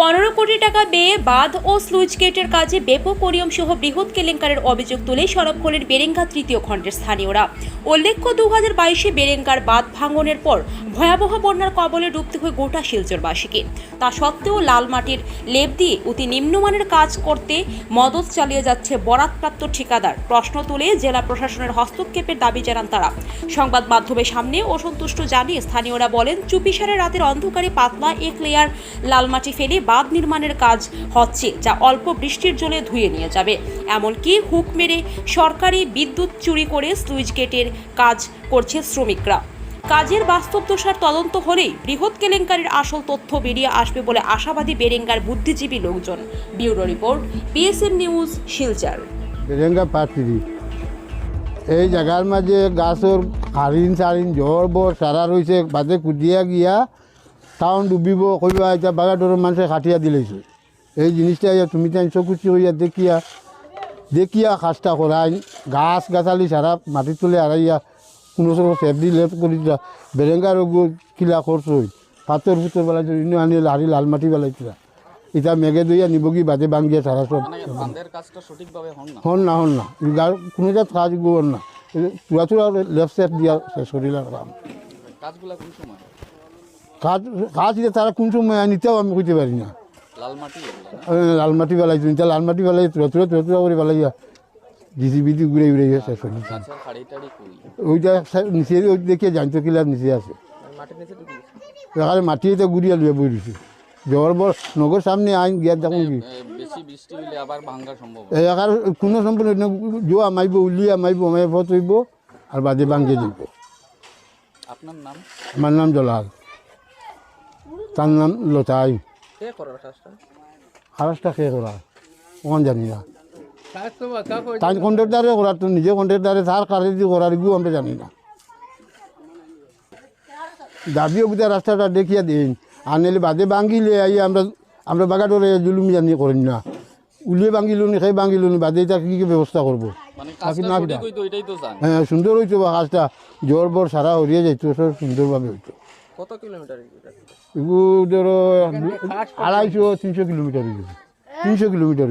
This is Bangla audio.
পনেরো কোটি টাকা ব্যয়ে বাঁধ ও স্লুইচ গেটের কাজে ব্যাপক অনিয়ম সহ বৃহৎ কেলেঙ্কারের অভিযোগ তুলে সরব হলেন বেরেঙ্গা তৃতীয় খণ্ডের স্থানীয়রা। উল্লেখ্য দু হাজার বাইশে বেরেঙ্গার বাঁধ ভাঙনের পর ভয়াবহ বন্যার কবলে ডুবতে হয়ে গোটা শিলচরবাসীকে। তা সত্ত্বেও লাল মাটির লেপ দিয়ে অতি নিম্নমানের কাজ করতে মদত চালিয়ে যাচ্ছে বরাতপ্রাপ্ত ঠিকাদার, প্রশ্ন তুলে জেলা প্রশাসনের হস্তক্ষেপের দাবি জানান তারা। সংবাদ মাধ্যমের সামনে অসন্তুষ্ট জানিয়ে স্থানীয়রা বলেন, চুপিসারে রাতের অন্ধকারে পাতলা এক লেয়ার লাল মাটি ফেলে বাঁধ নির্মাণের কাজ হচ্ছে, যা অল্প বৃষ্টির জলে ধুয়ে নিয়ে যাবে। এমনকি হুক মেরে সরকারি বিদ্যুৎ চুরি করে সুইচ গেটের কাজ করছে শ্রমিকরা। কাজের বাস্তব দোষার তদন্ত হলেই বৃহৎ কেলেঙ্কারির আসল তথ্য বেরিয়ে আসবে বলে আশাবাদী বেরেঙ্গার বুদ্ধিজীবী লোকজন। Bureau report PSN news, Silchar. Berenga পাত্রি এই জায়গার মাঝে গাছর হারিন সারিন ঝড় বর সারা রয়েছে, বাদে কুদিয়া গিয়া টাউন ডুবিব কইবা এটা বাগাডরের মানুষে খাটিয়া দিলেছে এই জিনিসটা তুমি তাই চকুচি হইয়া দেখিয়া দেখিয়া কাজটা করাই গাছ গাছালি সারা মাটি তুলে আড়াইয়া কোনো সময় সেফটি লেপ করি বেরেঙ্গার কিলা খরচ হই পাথর ফুতর বেলা ইনো আনি হারি লাল মাটি বেলাইছিলা এটা মেঘে দইয়া নিবগি বাদে ভাঙ্গিয়া সারা সব মানে হন না? হন না কোনো জাত কাজ গোর না। চূড়া চূড়া লেফট সেট দিয়া শেষ করিলাম কাজগুলা কোন সময়? কাজ কাজ যে তারা কোন সময় নিতেও আমি কইতে পারি না। লাল মাটি মাটি বেলাই তুমি লাল মাটি বেলাই চূড়া চূড়া করে বেলাইয়া জিসিবি দিয়ে ঘুরে ঘুরে শেষ করি কই? ওইটা নিচে ওই দেখিয়ে জানতো কিলার নিচে আছে। এখানে মাটিতে ঘুরিয়া লুয়ে বই দিছে জ্বর বর নগর সামনে আইন গিয়া দেখুন কি? এ, বেশি বৃষ্টি হইলে আবার ভাঙ্গা সম্ভব। এই একার কোনো সম্পূর্ণ জোয়া মাইব উলিয়া মাইব মাইব থইব আর বাদে ভাঙ্গে দিব আপনার নাম? আমার নাম জলাল। তার নাম লতাই। কে করার কাজটা করা ওখান জানি না। তাই কন্ট্রাক্টারে করার তো নিজে কন্ট্রাক্টারে তার কারে দিয়ে করার গিয়েও আমরা জানি না। দাবি অবিধা রাস্তাটা দেখিয়া দিন। আর নাহলে বাদে ভাঙ্গিলে আই আমরা আমরা বাগাডরে জুলুম জানি করেন না। উলিয়ে ভাঙ্গিল নি সেই ভাঙ্গিল নি বাদে এটা কি কি ব্যবস্থা করব? মানে হ্যাঁ সুন্দর হইতো বা কাজটা। জ্বর বর সারা হরিয়ে যাইতো সব সুন্দরভাবে হইতো। কত কিলোমিটার আড়াইশো তিনশো কিলোমিটার তিনশো কিলোমিটার